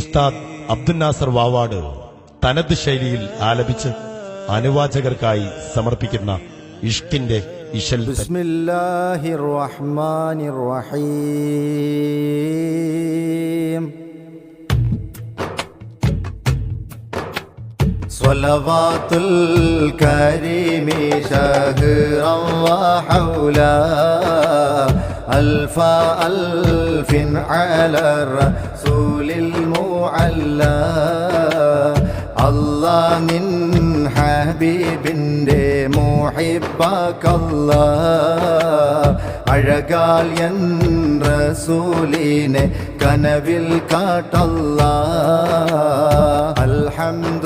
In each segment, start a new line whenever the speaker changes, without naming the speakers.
ഉസ്താദ് അബ്ദുൽ നാസർ വാവാട് തനത് ശൈലിയിൽ ആലപിച്ച് അനുവാചകർക്കായി സമർപ്പിക്കുന്ന ഇഷ്കിന്റെ ഇശൽ
بسم الله الرحمن الرحيم صلوات الكريم شهرا وحولا ألف ألف على الرسول المعلى അല്ലാ നിൻ ഹബീബിൻ്റെ മോഹിബക്കല്ല അഴകാൽ എൻ റസൂലിനെ കനവിൽ കാട്ടല്ല അൽഹംദുലില്ലാഹി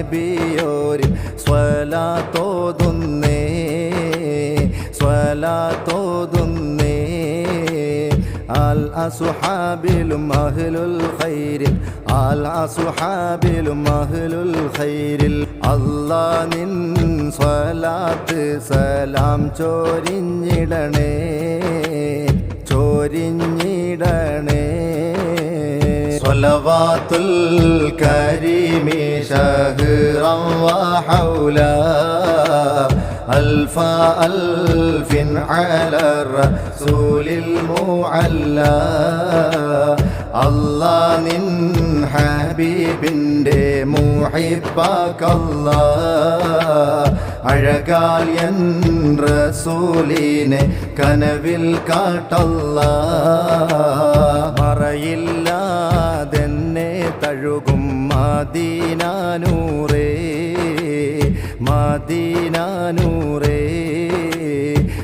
നബിയോരിൽ സ്വല തോതുന്നേ അൽ അസുഹാബിലും മഹലുൽ ഖൈരിൽ അൽ അസുഹാബിലും മഹലുൽ ഖൈരിൽ. അല്ലാ നിൻ സ്വലാത്ത് സലാം ചോരിഞ്ഞിടണേ ചോരിഞ്ഞിടണേ. സ്വലവാത്തുൽ കരീമേ شهرا وحولا ألف ألف على الرسول المعلى അല്ലാ നിൻ ഹബീബിൻ്റെ മുഹിബക്കല്ല അഴകാൽ എൻ റസൂലിനെ കനവിൽ കാട്ടല്ല മറയില്ലാതെന്നെ തഴുകും മദീനാനൂറേ മദീനാനൂറേ.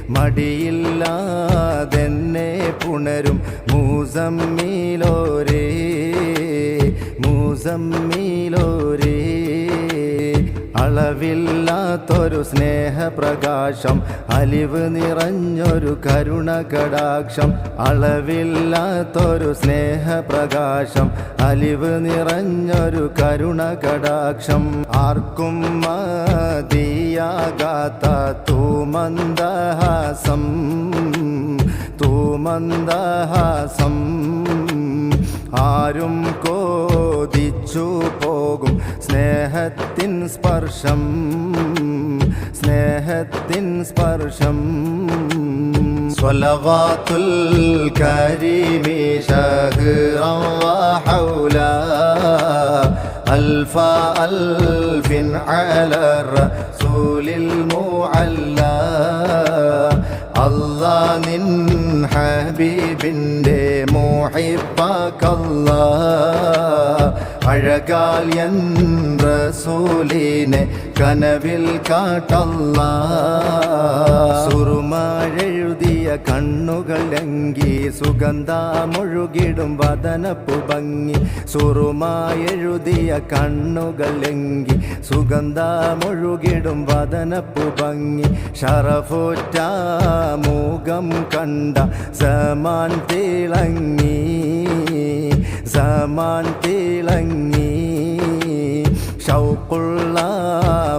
മടിയില്ലാതെന്നെ പുണരും മൂസമ്മീലോരേ മൂസമ്മീലോരേ. അളവില്ലാത്തൊരു സ്നേഹപ്രകാശം അലിവ് നിറഞ്ഞൊരു കരുണ കടാക്ഷം അളവില്ലാത്തൊരു സ്നേഹപ്രകാശം അലിവ് നിറഞ്ഞൊരു കരുണ കടാക്ഷം ആർക്കും മതിയാകാത്ത തൂമന്ദഹാസം തൂമന്ദഹാസം. ആരും കോതിച്ചു പോകും സ്നേഹത്തിൻ സ്പർശം സ്നേഹത്തിൻ സ്പർശം സ്വലവാത്തുൽ കരീമി ശഹ്റം വഹൗലാ ألف ألف على الرسول المعلى അല്ലാ നിൻ ഹബീബിൻ്റെ മോഹിബക്കല്ല അഴകാൽ എൻ റസൂലിനെ കനവിൽ കാട്ടല്ല സുറുമാഴെഴുതിയ കണ്ണുകൾ ലങ്കി സുഗന്ധമൊഴുകിടും വതനപ്പു ഭംഗി. സുറുമായെഴുതിയ കണ്ണുകൾ ലങ്കി സുഗന്ധമൊഴുകിടും വതനപ്പു ഭംഗി. ഷറഫുറ്റ മൂകം കണ്ട സമാൻ തിളങ്ങി സമാൻ തിളങ്ങി. ഷൗക്കുള്ള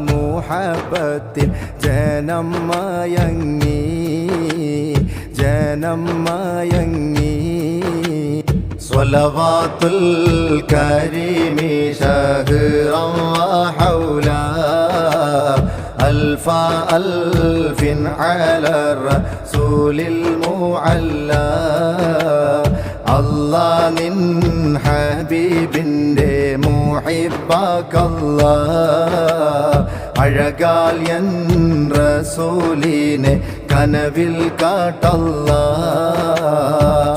മോഹപത്തിൽ ജനം മയങ്ങി. ജനം മയങ്ങി صلوات الكريم شهرا وحولا ألف ألف على الرسول المعلى അല്ലാ നിൻ ഹബീബിൻ്റെ മുഹിബക്കല്ല അഴകാൽ എൻ റസൂലിനെ കനവിൽ കാട്ടല്ല.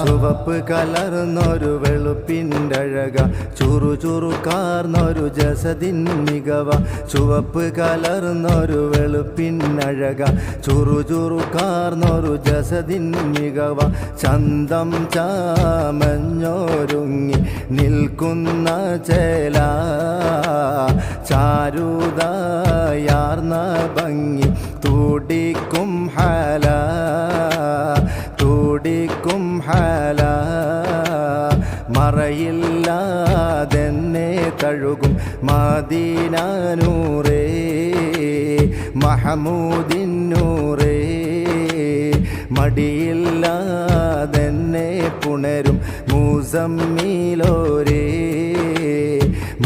ചുവപ്പ് കലർന്നൊരു വെളുപ്പിന്റഴക അഴക ചുറു ചുറുക്കാർന്നൊരു ജസദിൻ മികവ. ചുവപ്പ് കലർന്നൊരു വെളുപ്പിന്നഴക ചുറു ചുറുക്കാർന്നൊരു ജസദിൻ മികവ. ചന്തം ചാമഞ്ഞൊരുങ്ങി നിൽക്കുന്ന ചേല ചാരുതായാർന്ന ഭംഗി. മദീനാനൂറേ മഹമൂദിൻ നൂറേ. മടിയില്ലാതെന്നെ പുണരും മൂസമ്മീലോരേ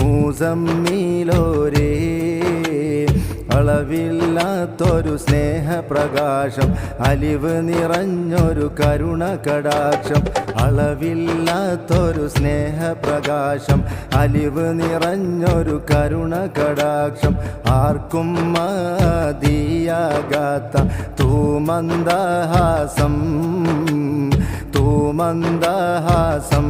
മൂസമ്മീലോരേ. അളവില്ലാത്തൊരു സ്നേഹപ്രകാശം അലിവ് നിറഞ്ഞൊരു കരുണ കടാക്ഷം അളവില്ലാത്തൊരു സ്നേഹപ്രകാശം അലിവ് നിറഞ്ഞൊരു കരുണ കടാക്ഷം ആർക്കും മതിയാകാത്ത തൂമന്ദഹാസം തൂമന്ദഹാസം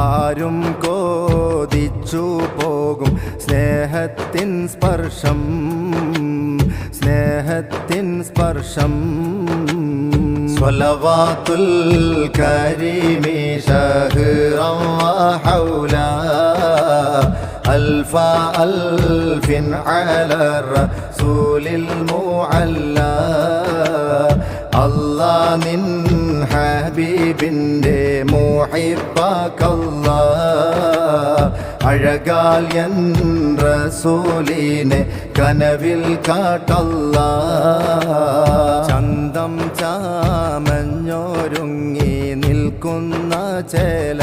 ആരും കോതിച്ചു സ്നേഹത്തിൻ സ്പർശം സ്നേഹത്തിൻ സ്പർശം സ്വലവാത്തുൽ കരീമി ഷഹ്റം വഹൗല ألف ألف على الرسول المعلى അല്ലാ നിൻ ഹബീബിൻ്റെ മോഹിപ്പാക്കല്ല അഴകാൽ എന്ന റസൂലിനെ കനവിൽ കാട്ടല്ല. ചന്തം ചാമഞ്ഞോരുങ്ങി നിൽക്കുന്ന ചേല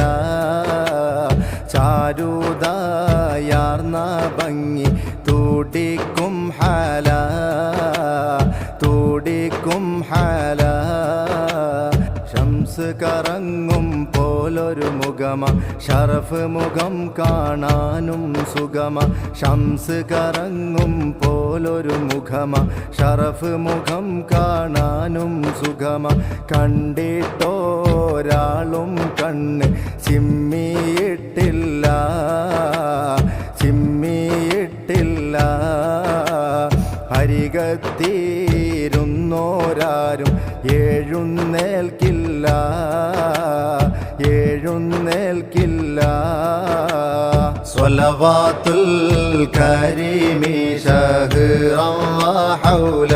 കറങ്ങും പോലൊരു മുഖമ. ഷറഫ് മുഖം കാണാനും സുഗമ ഷംസ് കറങ്ങും പോലൊരു മുഖമ. ഷറഫ് മുഖം കാണാനും സുഗമ കണ്ടിട്ടോരാളും കണ്ണ് ചിമ്മിയിട്ടില്ല. ചിമ്മിയിട്ടില്ല. അരികത്തീരുന്നോരാരും എഴുന്നേൽക്കില്ല എഴുന്നേൽക്കില്ല സ്വലവാത്തുൽ കരീമി ഷഹ്റം വഹൗല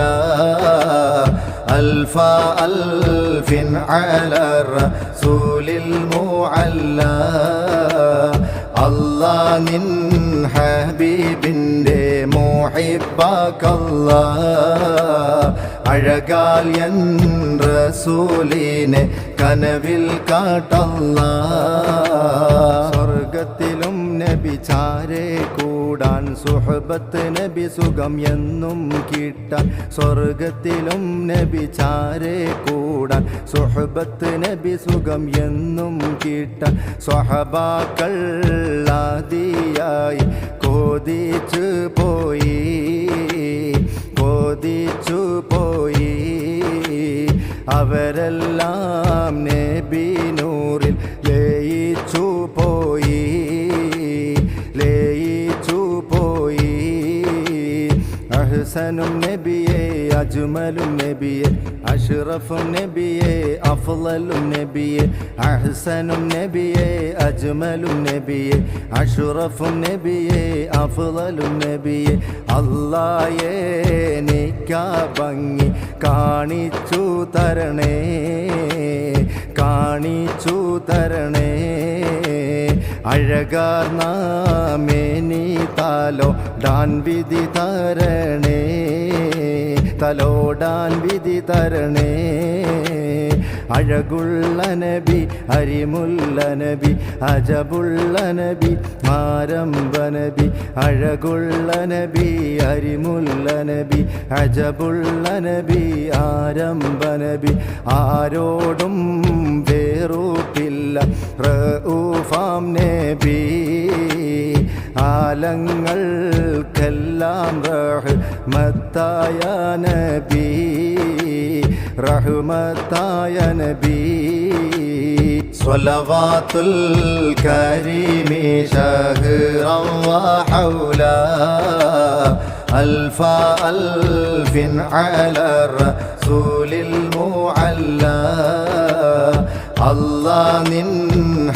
ألف ألف على الرسول المعلى അല്ലാ നിൻ ഹബീബിൻ്റെ മോഹിപ്പാക്കല്ല അഴകാൽ എൻ കനവിൽ കാട്ടല്ല സ്വർഗത്തിലും നബി ചാരേ കൂടാൻ സുഹബത്ത് നബി സുഖം എന്നും കിട്ടാൻ സ്വർഗത്തിലും നബി ചാരെ കൂടാൻ സുഹബത്ത് നബി സുഖം എന്നും കിട്ടാൻ സ്വഹബാക്കൾ കോതിച്ചു പോയി കോതിച്ചു പോയി. അവരെല്ലാം അഹ്സനും നബിയെ അജ്മലും നബിയെ അഷ്റഫും നബിയെ അഫ്ളലും നബിയെ അഹ്സനും നബിയെ അജ്മലും നബിയെ അഷ്റഫും നബിയെ അഫ്ളലും നബിയെ അല്ലായേ നിക്കാ ഭംഗി കാണിച്ചു തരണേ കാണിച്ചു തരണേ. അഴകാർന്ന മേനി താലോ ഡാൻ വിധി തരണേ തലോടാൻ വിധി തരണേ. അഴകുള്ള നബി അരിമുള്ള നബി അജബുള്ള നബി മാരംബ നബി അഴകുള്ള നബി അരിമുള്ള നബി അജബുള്ള നബി ആരംഭ നബി ആരോടും വേറൂപ്പില്ല റഊഫാം നബി ആലങ്ങൾക്കെല്ലാം റഹ്മത്തായ നബി റഹ്മത്തായ നബി സ്വലവാത്തുൽ കരീമി ഷഹ്റം വഹൗല ألف ألف على الرسول المعلى അല്ലാ നിൻ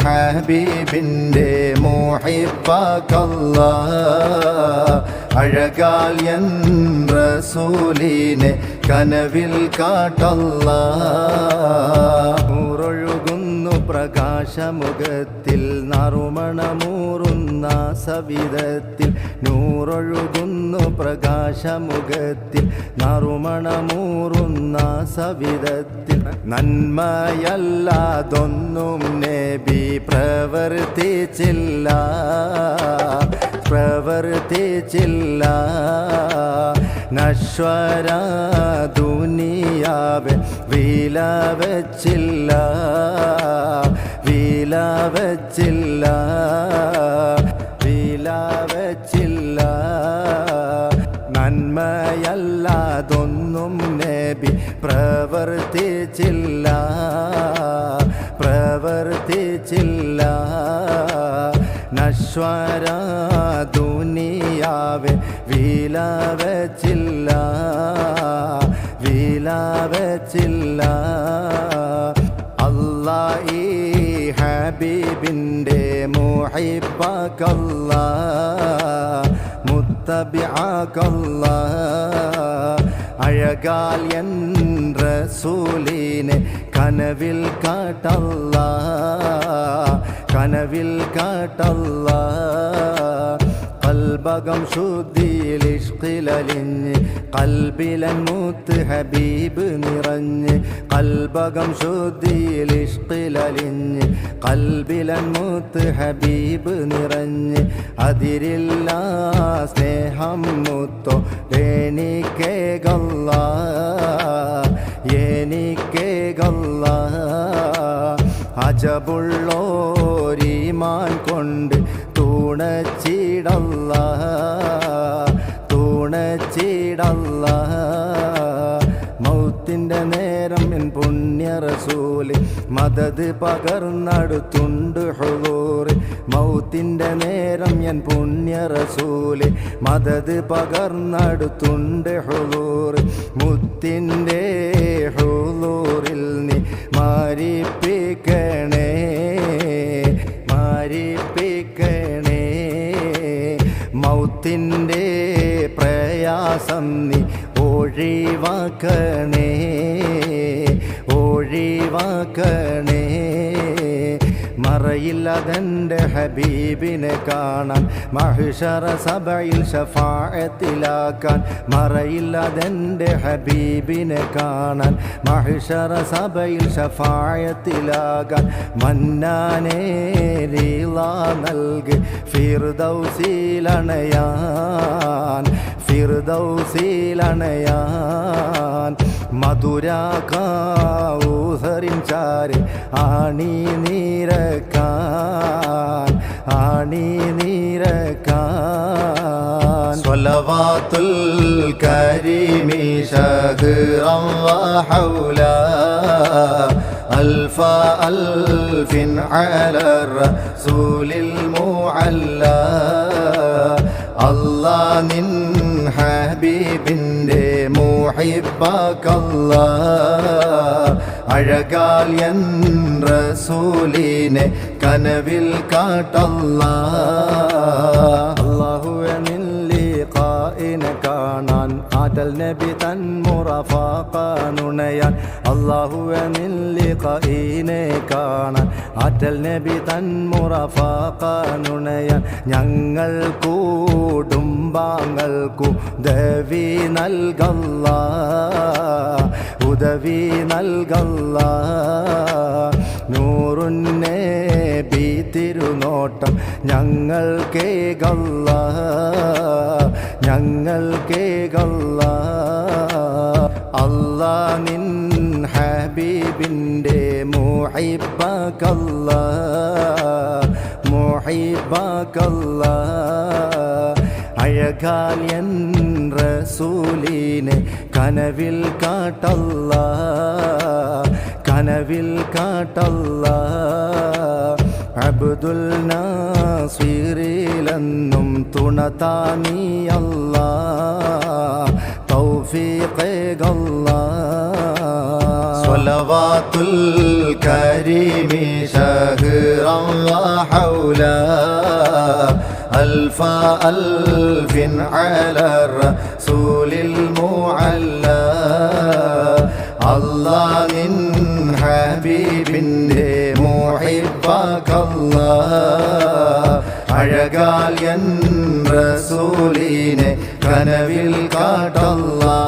ഹബീബിന്റെ മോഹിപ്പാക്കല്ല അഴകാൽ എൻ റസൂലിനെ കനവിൽ കാട്ടല്ല. പ്രകാശമുഖത്തിൽ നറുമണമൂറുന്ന സവിധത്തിൽ നൂറൊഴുകുന്നു പ്രകാശമുഖത്തിൽ നറുമണമൂറുന്ന സവിധത്തിൽ നന്മയല്ലാതൊന്നും നേബി പ്രവർത്തിച്ചില്ല. പ്രവർത്തിച്ചില്ല. നശ്വര ദുനിയാവ് വില വച്ചില്ല. വില വച്ചില്ല. വില വച്ചില്ല. നന്മയല്ലാതൊന്നും നബി പ്രവർത്തിച്ചില്ല. പ്രവർത്തിച്ചില്ല. നശ്വര വില വച്ചില്ല വില വച്ചില്ല അല്ലാ ഈ ഹബീബിന്റെ മുഹിബക്കല്ല മുത്തബിയാക്കല്ല അഴകാൽ എൻ റസൂലിനെ കനവിൽ കാട്ടല്ല കനവിൽ കാട്ടല്ല. കൽബകം ശുദ്ധിയിൽ ഇഷ്കിലലിഞ്ഞ് കൽബിലൻ മൂത്ത് ഹബീബ് നിറഞ്ഞ് കൽബകം ശുദ്ധിയിൽ ഇഷ്കിലലിഞ്ഞ് കൽബിലൻ മൂത്ത് ഹബീബ് നിറഞ്ഞ് അതിരില്ല സ്നേഹം മുത്തോ എനിക്കേകല്ല എനിക്കേകല്ല അജബുള്ളോരീമാൻ കൊണ്ട് തൂണച്ചിടല്ല തുണച്ചിടല്ല മൗത്തിന്റെ നേരം എൻ പുണ്യ മദത് പകർന്നടുത്തുണ്ട് ഹുളൂറ്. മൗത്തിന്റെ നേരം എൻ പുണ്യ റസൂൽ മദത് പകർന്നടുത്തുണ്ട് ഹുളൂറ്. മുത്തിന്റെ ഒഴിവാക്കണേ ഒഴിവാക്കണേ. മറയില്ലാതെന്റെ ഹബീബിനെ കാണാൻ മഹിഷറ സഭയിൽ ഷഫായത്തിലാക്കാൻ. മറയില്ലാതെന്റെ ഹബീബിനെ കാണാൻ മഹിഷറ സഭയിൽ ഷഫായത്തിലാകാൻ. മന്നാനേ ലീല നൽകി ഫിർദൗസിലണയാൻ ഫിർദൗസിലണയാൻ മധുരാക്കാവൂസറിൻ ചാരി ആണി നീരക്കാൻ ആണി നീരക്കാൻ സ്വലവാത്തുൽ കരീമി ശഹ്റം വഹൗല ألف ألف على الرسول المعلى അല്ലാ നിൻ ഹബീബിന്റെ മുഹിബക്കല്ല അഴകാൽ എൻ റസൂലിനെ കനവിൽ കാട്ടല്ല. അള്ളാഹുവെ ഖായിനെ കാണാൻ ആറ്റൽ നബി തൻ മുറഫാനുണയാൻ അള്ളാഹുവെ നില്ലി കാണാൻ ആറ്റൽ നബി തൻ മുറഫാനുണയാൻ ഞങ്ങൾ കൂടുംബാങ്ങൾക്കു ദവി നൽകല്ല. ഉദവി നൽകല്ല. നൂറുന്നേ ബി തിരുനോട്ടം ഞങ്ങൾ കേകല്ല ഞങ്ങൾ കേകല്ല അല്ലാ നിൻ ഹബീബിന്റെ മുഹൈബക്കല്ല. മുഹിബക്കല്ല. അഴകാൽ എൻ റസൂലിനെ കനവിൽ കാട്ടല്ല കനവിൽ കാട്ടല്ല. അബ്ദുൽ നാസിറിലെന്നും തുണതാനിയല്ല തൗഫീഖേകല്ല സ്വലവാത്തുൽ കരീമി ശഹ്റം വഹൗല ألف ألف على الرسول المعلى. الله من ഹബീബിന്റെ മോഹിബാക്കല്ല അഴകാൽ എൻ റസൂലിനെ കനവിൽ കാട്ടല്ലാ